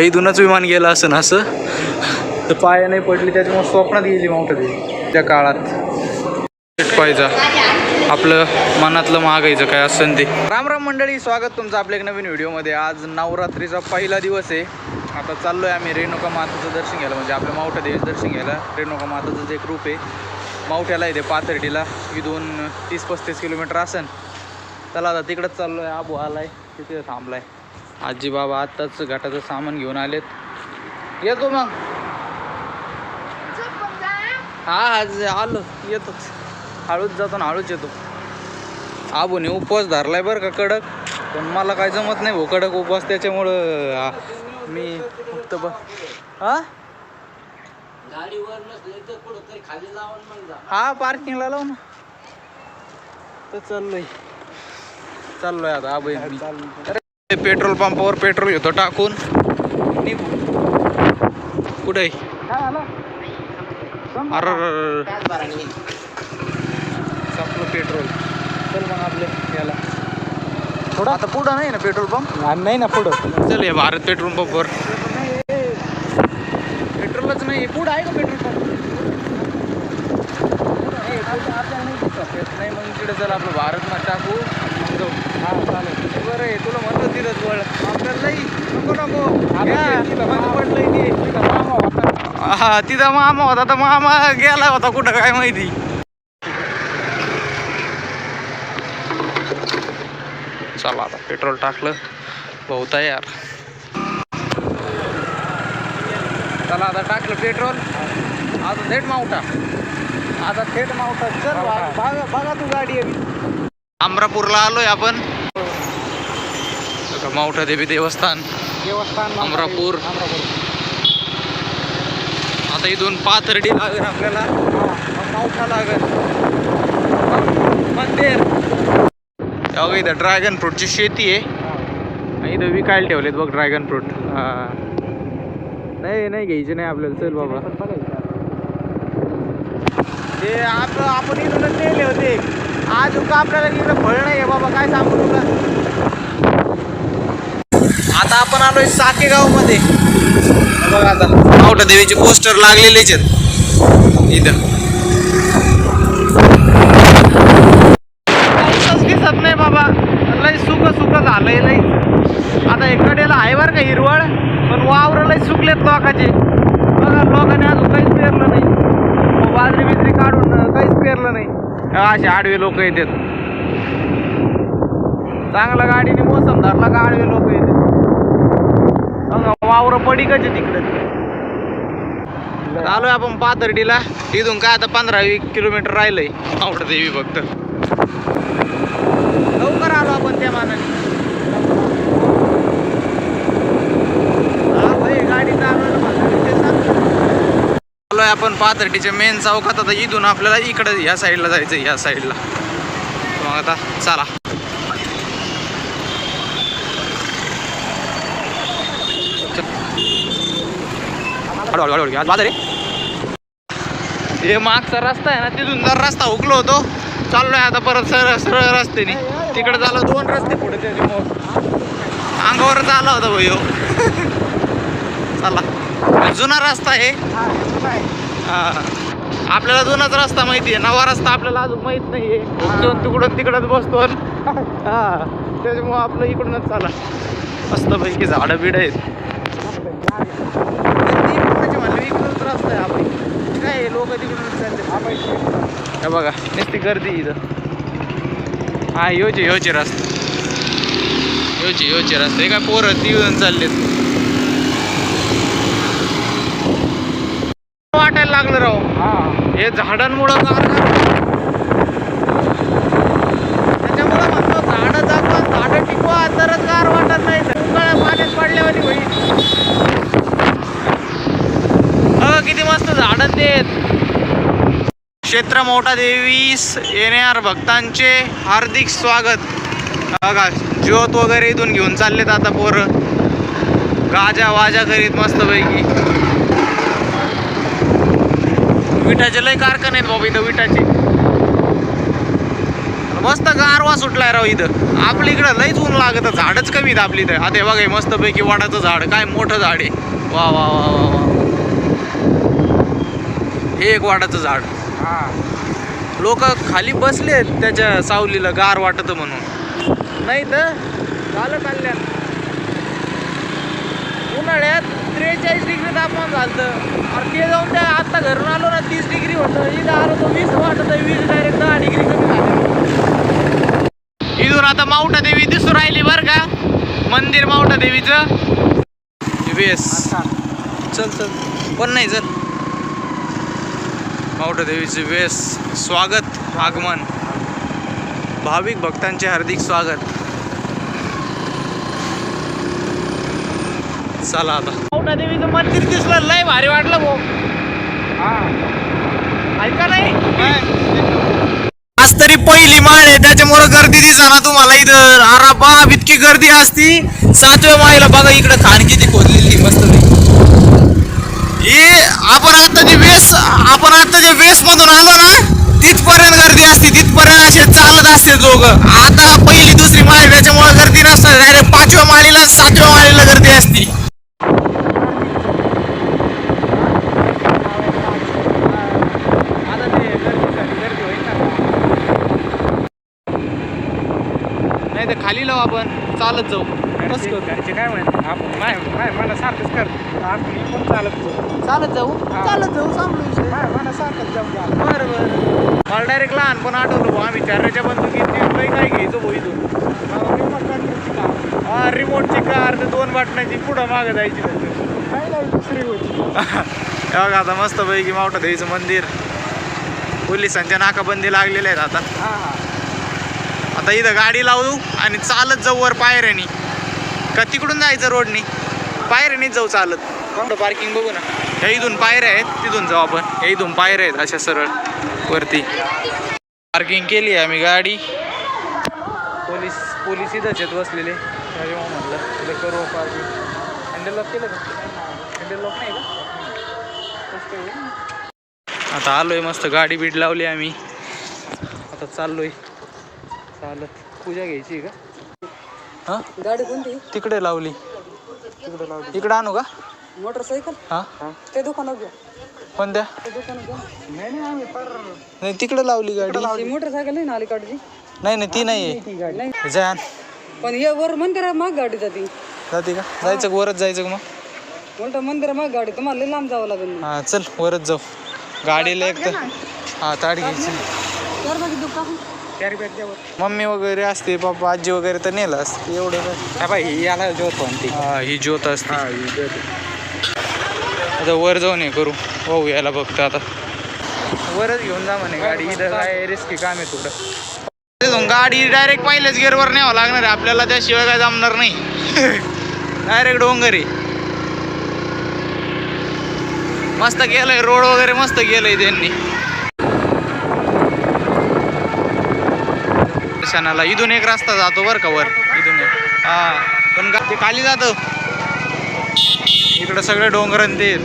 इथूनच विमान गेलं असं ना असं? तर पाया नाही पडली त्याच्यामुळे स्वप्नात गेली मावठा त्या काळात. पाहिजे. आपलं मनातलं मागायचं काय असेल ते. राम राम मंडळी स्वागत तुमचं आपल्या एक नवीन व्हिडिओमध्ये. आज नवरात्रीचा पहिला दिवस आहे. आता चाललोय आम्ही रेणुका माताचं दर्शन घ्यायला. म्हणजे आपल्या मावठा देवीचं दर्शन घ्यायला. रेणुका माताचं जे ग्रुप आहे. मावठ्याला येते पाथर्डीला. इथून तीस पस्तीस किलोमीटर असेल चला आता तिकडंच चाललोय. आबू आलाय. तिथे थांबलाय. आजी बाबा आत्ताच घाटाचं सामान घेऊन आलेत. येतो मग. हा? आज आलो येतोच हळूच जातो ना हळूच येतो. आबूने उपवास धरलाय बरं का कडक? पण मला काय जमत नाही भाऊ कडक उपवास त्याच्यामुळं मी फक्त ब हा? गाडीवर नसले तर कुठं तरी खाली लावून मग जा. हा पार्किंगला लावू ना. तर चाललोय. चाललोय आता आबू मी. अरे पेट्रोल पंपावर पेट्रोल घेतो टाकून. कुठे? अरे संपलं पेट्रोल. चल मग आपले याला. थोडं आता पुढं नाही ना पेट्रोल पंप? नाही ना पुढं. चल हे भारत पेट्रोल पंपवर. पेट्रोलच नाही पुढं आहे का पेट्रोल पंप? नाही मग इकडे चल आपलं भारत टाकू. जाऊ हा चालेल. बरं आहे तुला म्हणलं वळ. नको पडलंय ते. हा तिथं मामा होता तर मामा गेला होता कुठं काय माहिती. चला आता पेट्रोल टाकलं. बहुत यार चला आता टाकलं पेट्रोल. आता थेट मावटा. आता थेट मावटा. चल बघा बघा तू गाडी आहे. अमरापूरला आलोय आपण. मावठा देवी देवस्थान? देवस्थान अमरापूर. आता इथून पाथर्डी लागेल आपल्याला. मावठा लागेल. मंदिर. बघा इथं ड्रॅगन फ्रूटची शेती आहे. इथं विकायला ठेवलेत बघ ड्रॅगन फ्रूट हा. नाही नाही घ्यायचे नाही आपल्याला. चल बाबा. ते आपलं आपण इथूनच नेले होते. आज का आपल्याला इकडं फळ नाही आहे बाबा? काय सांगू तुला? आता आपण आलोय साकेगावमध्ये बघा आता मावठा देवीचे पोस्टर लागलेलेच आहेत. इथं. दिसत नाही बाबा. लय सुक सुक झालंय लय. आता इकडेला आहे बरं का हिरवळ पण वावर लय सुकलेत लोकांचे. बघा लोकांनी अजून काहीच पेरलं नाही. बाजरी बिजरी काढून काहीच पेरलं नाही. अं, असे आडवे लोक येतात. चांगला गाडीने मोसम धरला का आडवे लोक येतात? वावर पडी कचे तिकडे. आलोय आपण पाथर्डीला. इथून काय आता पंधरा वीस किलोमीटर राहिलंय. आवडत देवी फक्त. लवकर आलो आपण त्या मानाने. हा. आलोय आपण पाथर्डीच्या मेन चौकात. आता इथून आपल्याला इकडे या साईडला जायचं या साईडला मग आता चला. हळू, हळू, हळू, आज बाजार. आहे हे मागचा रस्ता आहे ना तिथून जर रस्ता हुकलो होतो चाललोय आता परत सरळ सरळ रस्त्याने. तिकडे झालं दोन रस्ते पुढे त्याच्यामुळं अंगावरच आला होता भाई हो. चला. जुना रस्ता आहे. आपल्याला जुनाच रस्ता माहिती आहे. नवा रस्ता आपल्याला अजून माहीत नाहीये. तिकडून तिकडच बसतो हा. त्याच्यामुळं आपलं इकडूनच चाला मस्त पैकी झाडं बिड आहेत ती इकडचे म्हणले, इकडूनच रस्ता आहे आपली काय लोक तिकडूनच चालले हे बघा नुसती गर्दी इथं. हा योचे योचे रस्ता. योचे योचे रस्ते. हे काय पोरं तिकडून चाललेत. वाटायला लागलं राव? हे. झाडांमुळं त्याच्यामुळं म्हणतो झाडं जगवा झाडं टिकवा तरच गार वाटत नाही. पाण्यात पडल्यावर होईल. किती मस्त झाडं देत क्षेत्र मोठा देवीस येणार भक्तांचे हार्दिक स्वागत. बघा ज्योत वगैरे इथून घेऊन चाललेत आता पोरं. गाजा वाजा करीत मस्तपैकी. विटाचे लय कारखाने आहेत बाबा इथं विटाचे मस्त गारवा सुटलाय राव इथं. आपल्या इकडं लईच ऊन लागत झाडच कमी आहेत आपली इथं. आता बघा हे मस्तपैकी वडाचं झाड काय मोठं झाड आहे. वा वा वा वा वा. हे एक वाडाचं झाड. हा लोक खाली बसले त्याच्या सावलीला गार वाटत म्हणून. नाही तर झालं कल्याण. उन्हाळ्यात त्रेचाळीस डिग्री तापमान झालं आणि ते जाऊन त्या आत्ता घरून आलो ना तीस डिग्री होतं. इथं आलो तर वीस वाटत वीस डायरेक्ट दहा डिग्री कमी झालं. इथून आता माउंटा देवी दिसून राहिली बरं का? मंदिर माउंटा देवीचं. वेस चल चल. पण नाही चल. माउंटा देवीचे वेस स्वागत आगमन. भाविक भक्तांचे हार्दिक स्वागत. चला आता. माउंटा देवीचं मंदिर दिसलं लय भारी वाटलं भाऊ. हा ऐका नाही? आज तरी पहिली माळ आहे त्याच्यामुळे गर्दी दिसा तुम्हाला इथं. अरा बाप इतकी गर्दी असती. सातव्या माळीला बघा इकडे खाण किती खोदलेली मस्त आपण आता जे वेस आपण आता जे वेस मधून आलो ना तिथपर्यंत गर्दी असते तिथपर्यंत असे चालत असते लोक आता पहिली दुसरी माळी त्याच्यामुळे गर्दी नसतात डायरेक्ट पाचव्या माळीला सातव्या माळीला गर्दी असते. नाही तर खाली लावू आपण चालत जाऊ. घरचे घरचे काय म्हणतात आपण नाही नाही मला सारखंच कर. आपण पण चालत जाऊ. चालत जाऊ. चालत जाऊ सांगलो नाही मला सारखंच जाऊ द्या. बरं बरं. मला डायरेक्ट लहानपण आठवलं भाऊ आम्ही चारच्या बंदुकीत लई काय घ्यायचो भाऊ इथून. कार. हा रिमोटची कार तर दोन बटनाची पुढं मागं जायची फक्त नाही नाही दुसरी होती बघा आता मस्त पैकी मावठा देवीचं मंदिर. पोलिसांच्या नाकाबंदी लागलेल्या आहेत आता. आता इथं गाडी लावू आणि चालत जाऊ वर पायऱ्यानी. का तिकडून जायचं रोडनी? पायऱ्यानीच जाऊ चालत. कोणतं पार्किंग बघू ना. ह्या इथून पायऱ्या आहेत तिथून जाऊ आपण. ह्या इथून पायऱ्या आहेत अशा सरळ वरती. पार्किंग केली आहे आम्ही गाडी. पोलीस पोलीस इथंच आहेत बसलेले. त्याच्यामुळे म्हटलं तिथं करू पार्किंग हँडल लॉक केलं का? हँडल लॉक नाही का? आता आलोय मस्त गाडी बीड लावली आम्ही. आता चाललोय. चालत. पूजा घ्यायची आहे का? हा? गाडी कोणती? तिकडे लावली. तिकडे लावली. इकडे आणू का? मोटरसायकल? हा. ते दुकानात घ्या कोणत्या? ते दुकानात घ्या नाही नाही आम्ही पर नाही तिकडे लावली गाडी. ती मोटरसायकल नाही ना अलीकडची? नाही नाही ती नाही ती गाडी. नाही. आहे जान पण हे वर मंदिरा माग गाडी जाते. जाते का? जायचं का वरच जायचं का मग? मोठं मंदिरा माग गाडी? तुम्हाला लई लांब जावं लागेल. हा चल वरच जाऊ. गाडीला एक तर हा ताट घ्यायची. मम्मी वगैरे असते पप्पा आजी वगैरे तर नेलं असते. एवढं काय? बाई याला जोत ती हा ही ज्योत असते. आता वर जाऊन हे करू. भाऊ यायला बघतो आता. वरच घेऊन जा म्हणे गाडी इथं काय रिस्की काम आहे थोडं. तिथून गाडी डायरेक्ट पहिल्याच गेअरवर न्यावं लागणार आहे. आपल्याला त्याशिवाय काय जमणार नाही. डायरेक्ट डोंगरी मस्त गेलंय रोड वगैरे मस्त गेलंय त्यांनी. दर्शनाला इथून एक रस्ता जातो बरं का वर. इथून एक. हा पण गा- ते खाली जातं. इकडं सगळे डोंगरन ते.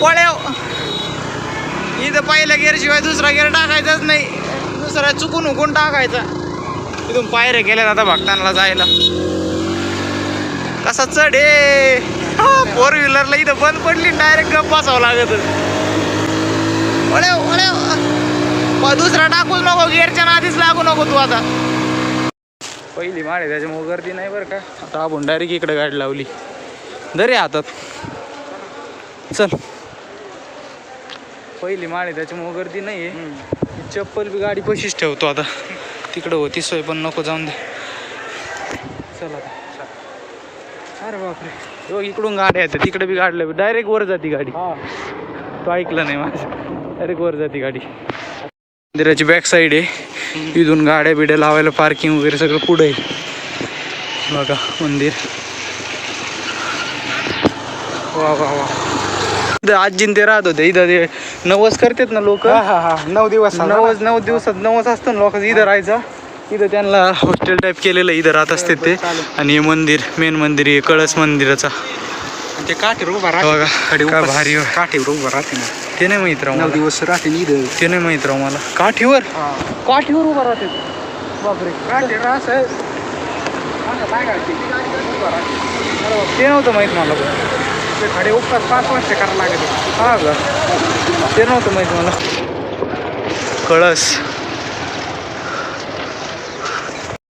पळेव इथं पहिल्या गेअर शिवाय दुसरा गेअर टाकायचाच नाही. दुसरा चुकून हुकून टाकायचा. इथून पायऱ्या गेल्या आता भक्तांना जायला. कसा चढ हे. फोर व्हीलरला इथं बंद पडली डायरेक्ट गप बसावं लागत. दुसरा टाकूच नको गेअरच्या नादीच लागू नको तू आता. पहिली माळे त्याच्यामुळे गर्दी नाही बरं का. आता आपण डायरेक्ट इकडे गाडी लावली. दरे हातात. चल. पहिली माळे त्याच्यामुळे गर्दी नाही आहे चप्पल बी गाडी पशीच ठेवतो आता. तिकडं होती सोय पण नको जाऊन दे. चल आता. अरे बापरे. इकडून गाड्या येतात. तिकडे बी गाडल्या डायरेक्ट वर जाती गाडी. हा. तो ऐकलं नाही माझं. डायरेक्ट वर जाती गाडी. मंदिराची बॅक साईड आहे. इथून गाड्या बिड्या लावायला पार्किंग वगैरे सगळं पुढं आहे. बघा मंदिर. वा वा वा. आजीन ते राहत होते. इथं ते नवस करतात ना लोक? हा हा हा. नऊ दिवस. नवस नऊ दिवसात नवस असतं ना लोकांचं. इथं राहायचं. इथं त्यांना हॉस्टेल टाईप केलेलं इथं राहत असते ते. आणि हे मंदिर मेन मंदिर आहे. कळस मंदिराचा. ते काठीवर उभा बघा, राहते काय भारी. काठीवर उभा राहते ना. ते नाही माहीत राव नऊ मला. दिवस राहते इथं. ते नाही माहीत राव मला. काठीवर? काठीवर उभा राहते बापरे. सांगायची. ती नव्हतं माहीत मला पण. खडे उपवास पाच वर्ष करायला लागते हा का? ते नव्हतं माहीत मला. कळस.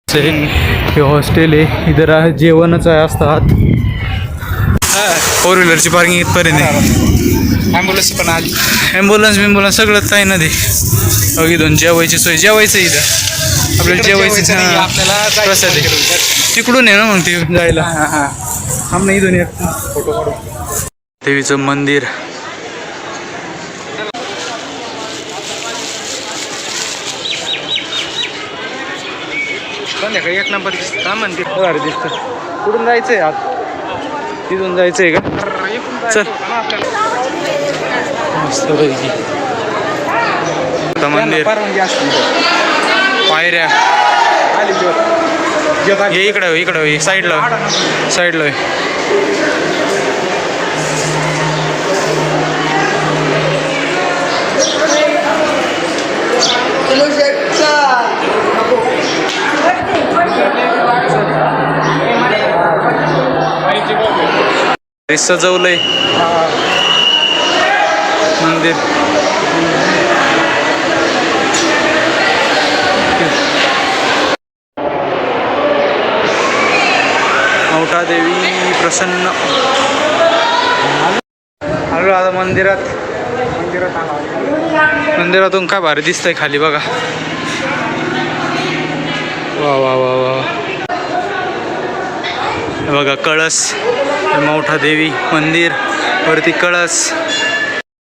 हे हॉस्टेल आहे. इथं रा जेवणच आहे असतात. फोर व्हीलरची पार्किंग इथपर्यंत आहे. ॲम्ब्युलन्स पण आली. ॲम्ब्युलन्स बिम्ब्युलन्स सगळंच आहे ना ते. अहो, इथून जेवायची सोय. जेवायचं आहे इथं. आपल्याला जेवायचं हां. आपल्याला जायचं आहे. तिकडून आहे ना मग ते जायला आम्हाला इथून येत फोटो काढू. देवीचं मंदिर. संध्याकाळी एक नंबर दिसत. भारी दिसतं. कुठून जायचंय आत तिथून जायचंय का? चल. मस्त पैकी. मंदिर पायऱ्या. हे इकडं इकडं हो, साईडला साईडला सजवलंय. मंदिर. मौठा देवी प्रसन्न. आलो आता मंदिरात. मंदिरात मंदिरातून काय भारी दिसतंय खाली बघा. वा वा वा वा. हे बघा कळस. हे मौठा देवी मंदिर वरती कळस.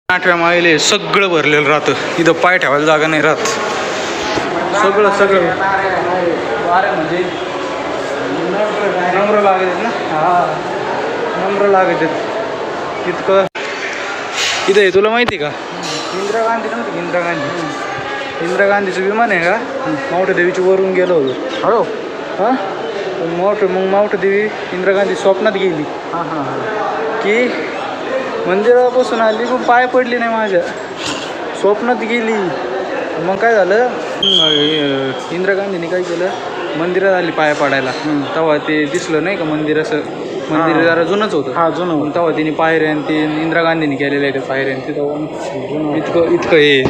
आठव्या माईले सगळं भरलेलं राहतं. इथं पाय ठेवायला जागा नाही राहत. सगळं सगळं. म्हणजे नम्र लागत ना? हा. नम्र लागत इतकं. इथं आहे तुला माहिती का? इंदिरा गांधी नव्हती इंदिरा गांधी? इंदिरा गांधीचं विमान आहे का? मावठा देवीच्या वरून गेलो होतो. हॅलो हां? मावठ मग मावठा देवी इंदिरा गांधी स्वप्नात गेली. हां हां की मंदिरापासून आली पण पाय पडली नाही माझ्या. स्वप्नात गेली. मग काय झालं? इंदिरा गांधीने काय केलं? मंदिरात आली पाया पडायला. तेव्हा ते दिसलं नाही का मंदिर असं? मंदिर हां. जरा जुनंच होतं. हा जुनं तेव्हा तिने पायऱ्या आणि ते इंदिरा गांधीने केलेलं आहे ते पायऱ्या आणि ते तेव्हा इतकं इतकं हे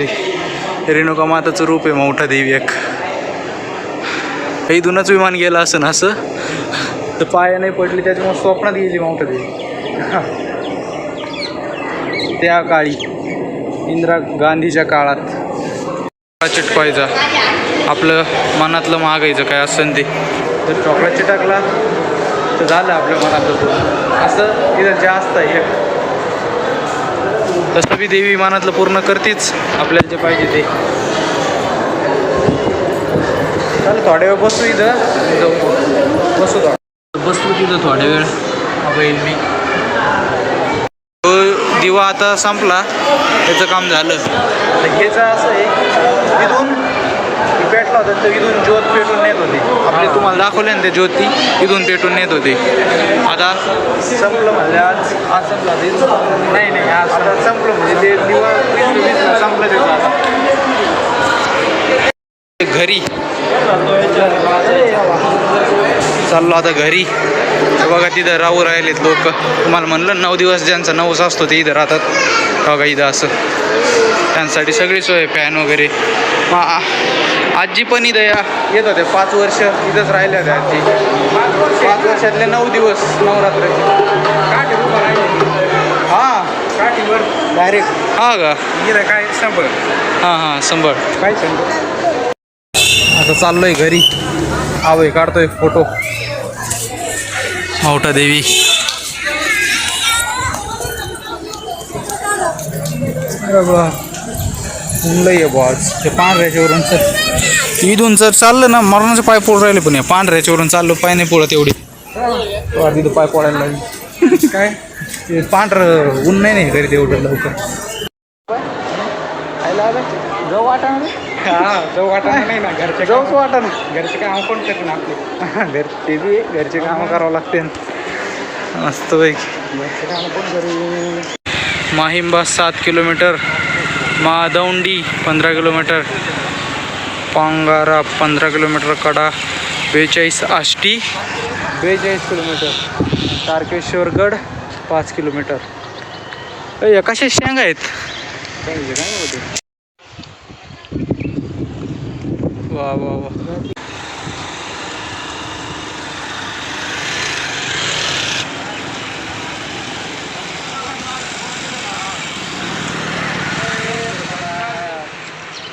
हे रेणुका माताचं रूप आहे मोठा देवी एक. इथूनच विमान गेलं असं ना असं? तर पाया नाही पडली त्याच्यामुळे स्वप्नात गेली मोठा देवी त्या काळी इंदिरा गांधीच्या काळात. चिटकवायचा. आपलं मनातलं मागायचं काय असं ते. तर चॉकलेट चिटकला तर झालं आपल्या मनातलं तो. असं तिथं जास्त आहे. तसं बी देवी मनातलं पूर्ण करतेच. आपल्याला जे पाहिजे ते. चालेल थोड्या वेळ बसू इथं. जाऊ. बसू थोडं बसू तिथं थोड्या वेळ. येईल मी. दिवा आता संपला. त्याचं काम झालं. ह्याचं असं आहे इथून पेटला होता तर इथून ज्योत पेटून नेत होती. आपले तुम्हाला दाखवले ना ते ज्योती? इथून पेटून नेत होती. आता? संपलं म्हणजे आज आज संपला ते. नाही नाही आज आता संपलं. म्हणजे ते दिवा संपलं त्याचं आता. घरी. चाललो आता घरी. बघा तिथं राहू राहिलेत लोक. तुम्हाला म्हणलं नऊ दिवस ज्यांचा नवस असतो ते इथं राहतात. बघा इथं असं. त्यांसाठी सगळी सोय फॅन वगैरे. आजी पण इथं या. येत होते पाच वर्ष इथंच राहिल्या होत्या आजी. पाच वर्षातले नऊ दिवस नवरात्राचे. हां. काठीवर डायरेक्ट हा का? इथं काय संभळ? हां हां संभळ. काय संभळ? आता चाललोय घरी. आवय काढतोय फोटो मावठा देवी. अरे बा ऊनलंय आहे बुवा आज. ते पांढऱ्याच्यावरून सर इथून जर चाललं ना मरणाचे पाय पोळ राहिले पण या पांढऱ्याच्यावरून चाललो पाय नाही पोळत एवढी. तिथं पाय पोळायला लागले. काय? ते पांढरं ऊन नाही नाही घरी तेवढं लवकर. जाऊ वाटा हा जाऊ वाटा नाही ना घरचे जाऊच वाटा ना घरचे काम कोण करत ना आपले? घर ते बी घरचे कामं करावं लागते मस्त पैकी. घरचे काम कोण करू माहिंबा सात किलोमीटर मादौंडी पंधरा किलोमीटर पांगारा पंधरा किलोमीटर कडा बेचाळीस आष्टी बेचाळीस किलोमीटर. तारकेश्वरगड पाच किलोमीटर. कशा शेंगा आहेत? वा वा वा.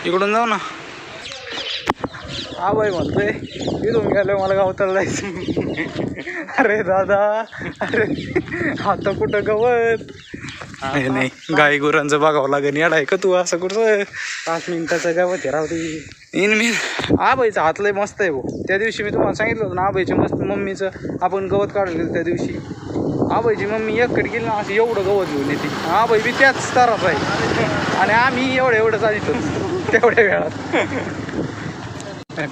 इकडून जाऊ ना. हा बाई म्हणतोय इथून गेलं मला गावताला जायचं अरे दादा अरे आता कुठं गवत? नाही नाही. गाई गुरांचं बघावं लागेल. येडा आहे का तू? असं कुठं? पाच मिनिटाचं गावात आहे राव ती इन मी. आबाईचं हातलंय मस्त आहे भाऊ त्या दिवशी मी तुम्हाला सांगितलं होतं ना आबाईच्या मस्त मम्मीचं आपण गवत काढलं गेलं त्या दिवशी. आबाईची मम्मी एककडे गेली ना असं एवढं गवत घेऊन येते. आबाई बी त्याच स्तरात आहे. आणि आम्ही एवढं एवढं चालितो तेवढ्या वेळात.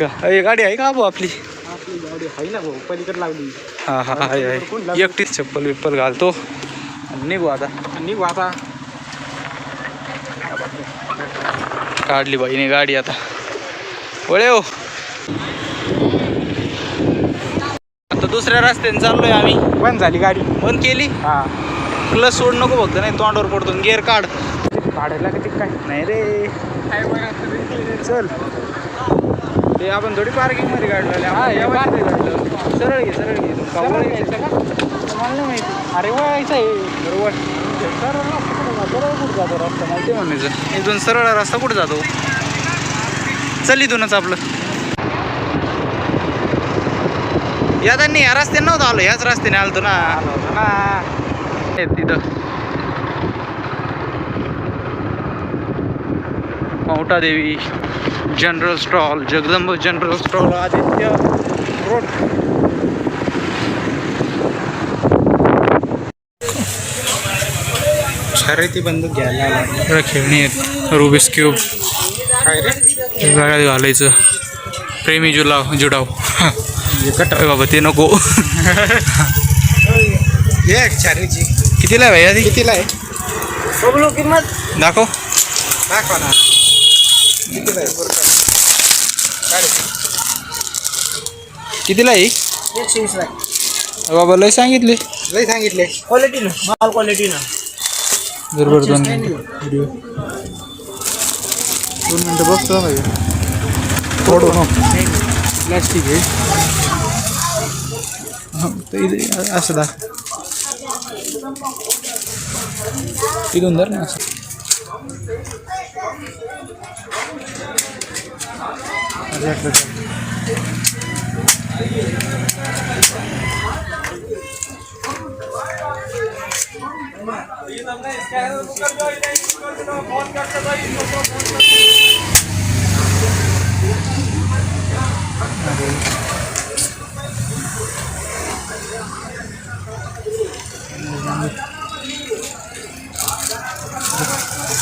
का? गाडी आहे का भाऊ आपली? आपली गाडी आहे ना भाऊ पलीकडे लावली. हा हा आहे एकटीच चप्पल बिप्पल घालतो. आणि निघू आता. निघू आता. काढली बाईने गाडी आता. वळे हो. आता दुसऱ्या रस्त्याने चाललोय आम्ही. बंद झाली गाडी. बंद केली? हा. क्लच सोड नको फक्त नाही तोंडावर पडतो गिअर काढ. काढायला किती काय? नाही रे. चल. ते आपण थोडी पार्किंगमध्ये काढलं हा या मध्ये काढलं सरळ घे सरळ घे? मला नाही माहिती. अरे वळायचं आहे. बरोबर. कुठं जातो इथून सरळ रस्ता कुठे जातो? चल इथूनच आपलं. या त्यांनी या रस्त्याने नव्हतं आलो याच रस्त्याने आलतो ना. ना. तिथं. मौटा Devi general stall Jagdamb general stall Aditya road शर्यती बंदूक घ्यायला लागला. खेळणी आहेत. रुबिस क्यूब काय रे? गळ्यात घालायचं. प्रेमी जुलाव जुडाव. अरे बाबा ते नको. हे चारीची. कितीला आहे भैया ती कितीला आहे? बघलो किंमत? दाखव. दाखवा ना. कितीला आहे? बरं का? काय रे? कितीला आहे एकशे वीसला आहे. अरे बाबा लय सांगितले. लय सांगितले. क्वालिटी ना. माल क्वालिटी ना. बरोबर दोन मिनटं व्हिडिओ दोन मिनटं बघतो भैया फोडो ना प्लॅस्टिक आहे हं, तर इथे असं दा इथून धर ना असं अरे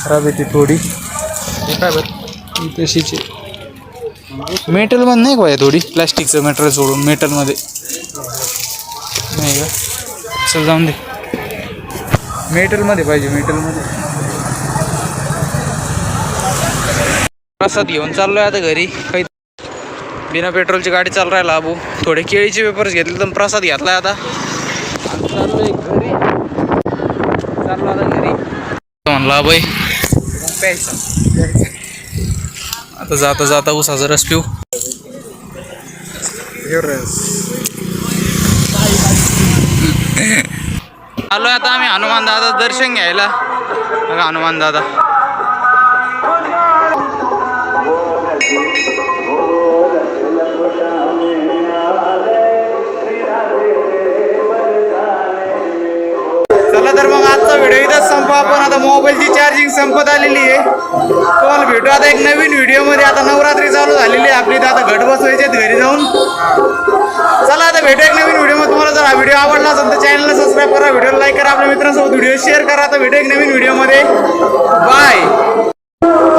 खराब येते थोडी. काय बरं? तशीच मेटलमध्ये नाही का थोडी? प्लॅस्टिकचं मेटेरियल सोडून मेटलमध्ये. नाही का? चल जाऊन दे. मेटलमध्ये पाहिजे मेटलमध्ये. प्रसाद घेऊन चाललोय आता घरी. काही बिना पेट्रोलची गाडी चालू राहिला अबू. थोडे केळीचे पेपर्स घेतले तर प्रसाद घेतलाय आता. आता चाललोय घरी. चाललो आता घरी. म्हणला बाई आता जाता जाता उसाचा रस पिऊ. रस. आलो आता आम्ही हनुमान दादा दर्शन घ्यायला. हनुमान दादा. आजचा व्हिडिओ इथं संपा आपण. आता मोबाईलची चार्जिंग संपत आलेली आहे. तुम्हाला भेटू. आता एक नवीन व्हिडिओमध्ये आता नवरात्री चालू झालेली आहे आपली. तर आता घट बसवायचे घरी जाऊन. चला आता भेटू एक नवीन व्हिडिओमध्ये तुम्हाला जर हा व्हिडिओ आवडला असेल तर चॅनलला सबस्क्राईब करा व्हिडिओ लाईक करा. आपल्या मित्रांसोबत व्हिडिओ शेअर करा. आता भेटू एक नवीन व्हिडिओमध्ये बाय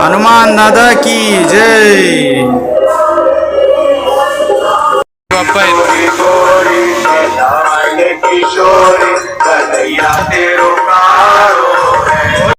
हनुमान दादा की जय. बाप्पा किशोरी कन्हैया तेरो कारो